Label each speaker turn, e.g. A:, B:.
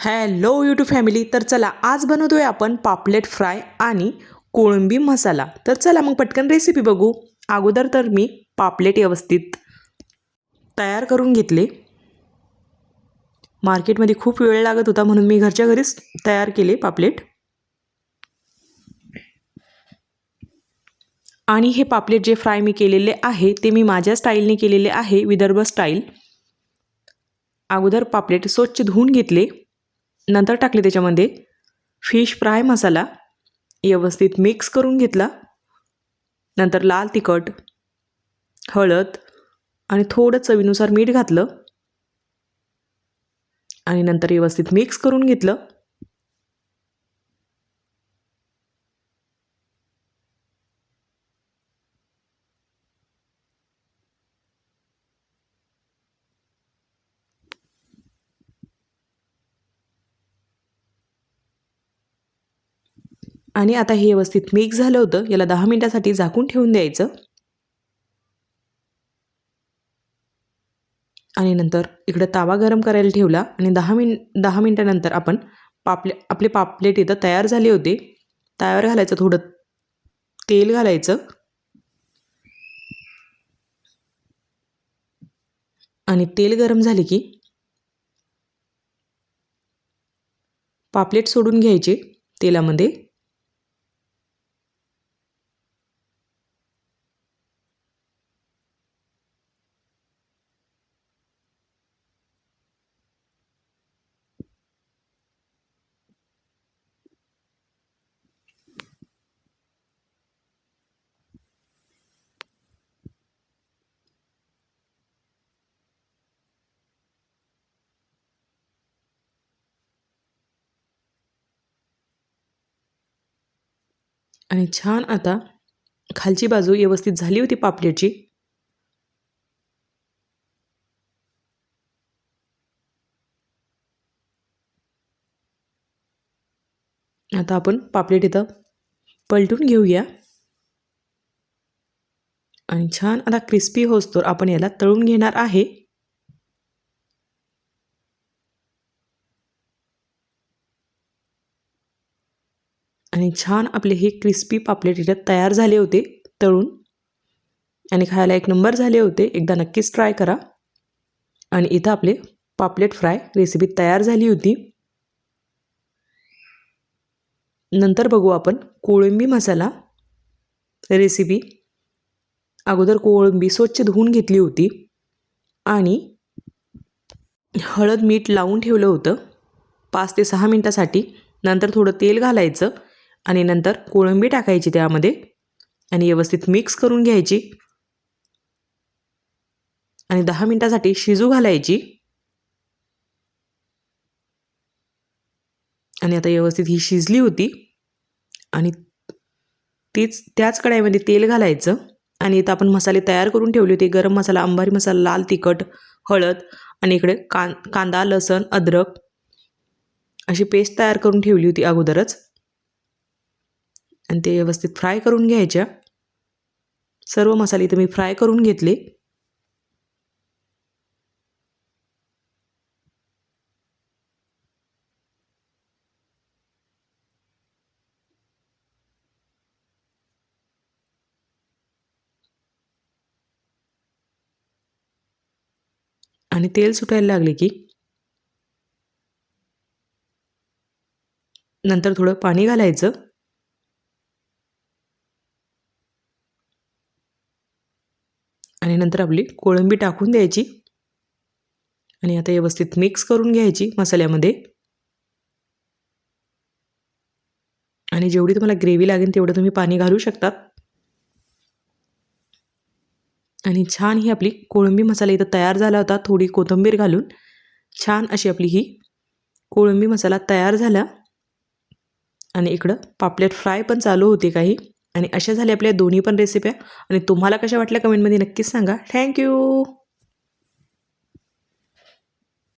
A: Hello YouTube family तर चला आज बनवतोय आपण पापलेट फ्राय आणि कोळंबी मसाला. तर चला मग पटकन रेसिपी बघू. अगोदर तर मी पापलेट व्यवस्थित तयार करून घेतले. मार्केटमध्ये खूप वेळ लागत होता म्हणून मी घरच्या घरीच तयार केले पापलेट. आणि हे पापलेट जे फ्राय मी केलेले आहे ते मी माझ्या स्टाईलने केलेले आहे विदर्भ स्टाईल अगोदर पापलेट स्वच्छ धुवून घेतले. नंतर टाकले त्याच्यामध्ये फिश फ्राय मसाला व्यवस्थित मिक्स करून घेतला. नंतर लाल तिखट हळद आणि थोडं चवीनुसार मीठ घातलं. आणि नंतर व्यवस्थित मिक्स करून घेतलं. आणि आता हे व्यवस्थित मिक्स झालं होतं. याला दहा मिनटासाठी झाकून ठेवून द्यायचं. आणि नंतर इकडं तावा गरम करायला ठेवला. आणि दहा मिन दहा मिनटानंतर आपण पापले आपले पापलेट इथं तयार झाले होते. तयार घालायचं थोडं तेल घालायचं. आणि तेल गरम झाले की पापलेट सोडून घ्यायचे तेलामध्ये. आणि छान आता खालची बाजू व्यवस्थित झाली होती पापलेटची. आता आपण पापलेट इथं पलटून घेऊया. आणि छान आता क्रिस्पी होसतोर आपण याला तळून घेणार आहे. आणि छान आपले हे क्रिस्पी पापलेट इथं तयार झाले होते तळून. आणि खायला एक नंबर झाले होते. एकदा नक्कीच ट्राय करा. आणि इथं आपले पापलेट फ्राय रेसिपी तयार झाली होती. नंतर बघू आपण कोळंबी मसाला रेसिपी अगोदर कोळंबी स्वच्छ धुवून घेतली होती. आणि हळद मीठ लावून ठेवलं होतं. पाच ते सहा मिनटासाठी. नंतर थोडं तेल घालायचं. आणि नंतर कोळंबी टाकायची त्यामध्ये आणि व्यवस्थित मिक्स करून घ्यायची. आणि दहा मिनटासाठी शिजू घालायची. आणि आता व्यवस्थित ही शिजली होती. आणि तीच त्याच कढाईमध्ये तेल घालायचं. आणि इथं आपण मसाले तयार करून ठेवले होते. गरम मसाला अंबारी मसाला लाल तिखट हळद आणि इकडे कां कांदा लसण अद्रक अशी पेस्ट तयार करून ठेवली होती अगोदरच. आणि ते व्यवस्थित फ्राय करून घ्यायच्या सर्व मसाले इथे मी फ्राय करून घेतले. आणि तेल सुटायला लागले की नंतर थोडं पाणी घालायचं. आणि नंतर आपली कोळंबी टाकून द्यायची. आणि आता व्यवस्थित मिक्स करून घ्यायची मसाल्यामध्ये. आणि जेवढी तुम्हाला ग्रेव्ही लागेल तेवढं तुम्ही पाणी घालू शकतात. आणि छान ही आपली कोळंबी मसाला इथं तयार झाला होता थोडी कोथिंबीर घालून. छान अशी आपली ही कोळंबी मसाला तयार झाला. आणि इकडं पापलेट फ्राय पण चालू होते काही. आणि अशा झाल्या आपल्या दोन्ही पण रेसिप्या आणि तुम्हाला कशा वाटल्या कमेंटमध्ये नक्कीच सांगा. थँक्यू